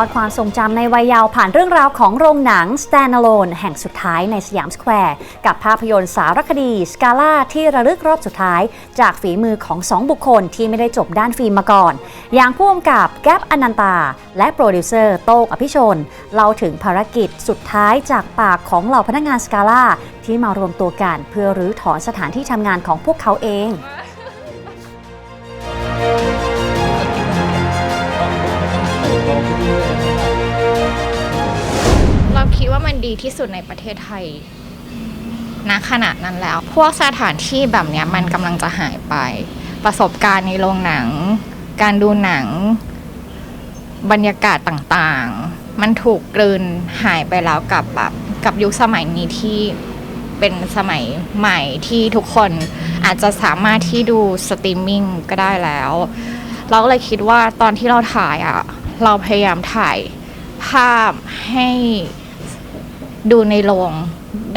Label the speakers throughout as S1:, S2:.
S1: อดความทรงจำในวัยเยาว์ผ่านเรื่องราวของโรงหนัง Standalone แห่งสุดท้ายในสยามสแควร์ กับภาพยนตร์สารคดีสกาล่าที่ระลึกรอบสุดท้าย จากฝีมือของสองบุคคลที่ไม่ได้จบด้านฟิล์มมาก่อน อย่างผู้กำกับแก๊ปอนันตา และโปรดิวเซอร์โต้งอภิชนเล่าถึงภารกิจสุดท้ายจากปากของเหล่าพนักงานสกาล่าที่มารวมตัวกันเพื่อรื้อถอนสถานที่ทำงานของพวกเขาเอง
S2: คิดว่ามันดีที่สุดในประเทศไทยณขณะนั้นแล้ว พวกสถานที่แบบเนี้ยมันกำลังจะหายไป ประสบการณ์ในโรงหนัง การดูหนัง บรรยากาศต่างๆ มันถูกกลืนหายไปแล้วกับแบบกับยุคสมัยนี้ที่เป็นสมัยใหม่ที่ทุกคนอาจจะสามารถที่ดูสตรีมมิ่งก็ได้แล้ว เราก็เลยคิดว่าตอนที่เราถ่ายอะ เราพยายามถ่ายภาพให้ ดูในโรง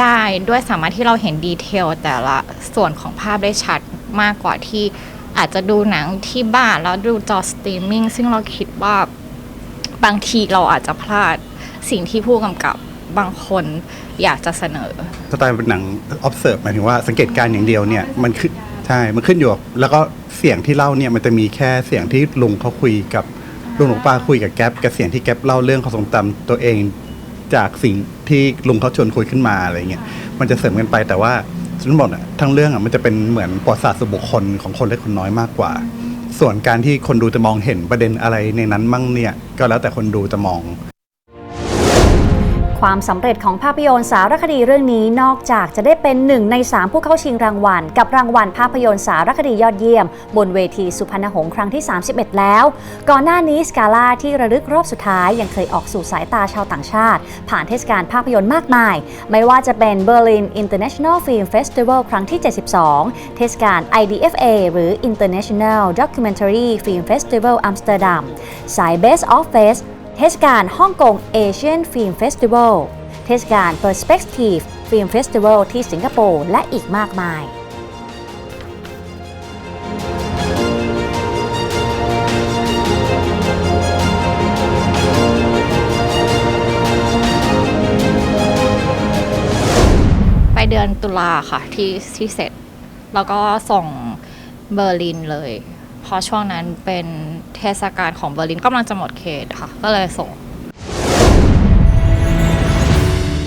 S2: ได้ด้วยสามารถที่เราเห็นดีเทลแต่ละส่วนของภาพได้ชัดมากกว่าที่อาจจะดูหนังที่บ้านแล้วดูจอสตรีมมิ่งซึ่งเราคิดว่าบางทีเราอาจจะพลาดสิ่งที่ผู้กำกับบางคนอยากจะเสนอ
S3: สไตล์เป็นหนัง observe หมายถึงว่าสังเกตการณ์อย่างเดียวเนี่ยมันขึ้นใช่ มันขึ้นอยู่กับแล้วก็เสียงที่เล่าเนี่ยมันจะมีแค่เสียงที่ลุงเขาคุยกับลุงหลวงป้าคุยกับแก๊ปกับเสียงที่แก๊ปเล่าเรื่องความทรงจำตัวเองจากสิ่ง ที่ลุงเขาชวนคุยขึ้นมาอะไรเงี้ยมันจะเสริมกันไปแต่ว่าทั้งหมดอะทั้งเรื่องอะมันจะเป็นเหมือนประวัติศาสตร์ส่วนบุคคลของคนเล็กคนน้อยมากกว่า ส่วนการที่คนดูจะมองเห็นประเด็นอะไรในนั้นมั่งเนี่ยก็แล้วแต่คนดูจะมอง
S1: ความสำเร็จของภาพยนตร์สารคดีเรื่องนี้นอกจากจะได้เป็นหนึ่งใน 3 ผู้เข้าชิงรางวัล กับรางวัลภาพยนตร์สารคดียอดเยี่ยม บนเวทีสุพรรณหงษ์ครั้งที่ 31 แล้ว ก่อนหน้านี้สกาล่าที่ระลึกรอบสุดท้ายยังเคยออกสู่สายตาชาวต่างชาติ ผ่านเทศกาลภาพยนตร์มากมาย ไม่ว่าจะเป็น Berlin International Film Festival ครั้งที่ 72 เทศกาล IDFA หรือ International Documentary Film Festival Amsterdam สาย Best of Fest เทศกาลฮ่องกง Asian Film Festival เทศกาล Perspective Film Festival ที่สิงคโปร์และอีกมากมาย
S2: ไปเดือนตุลาค่ะที่ที่เสร็จ แล้วก็ส่งเบอร์ลินเลย พราะช่วงนั้นเป็นเทศกาลของเบอร์ลินกำลังจะหมดเขตค่ะ ก็เลยส่ง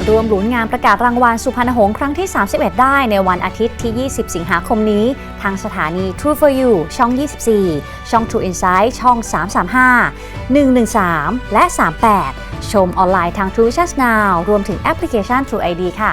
S1: รวมหลุนงานประกาศรางวัลสุพรรณหงษ์ครั้งที่ 31 ได้ในวันอาทิตย์ที่ 20 สิงหาคมนี้ ทางสถานี True for You ช่อง 24 ช่อง True Insight ช่อง 335 113 และ 38 ชมออนไลน์ทาง True Vision Now รวมถึงแอปพลิเคชัน True ID ค่ะ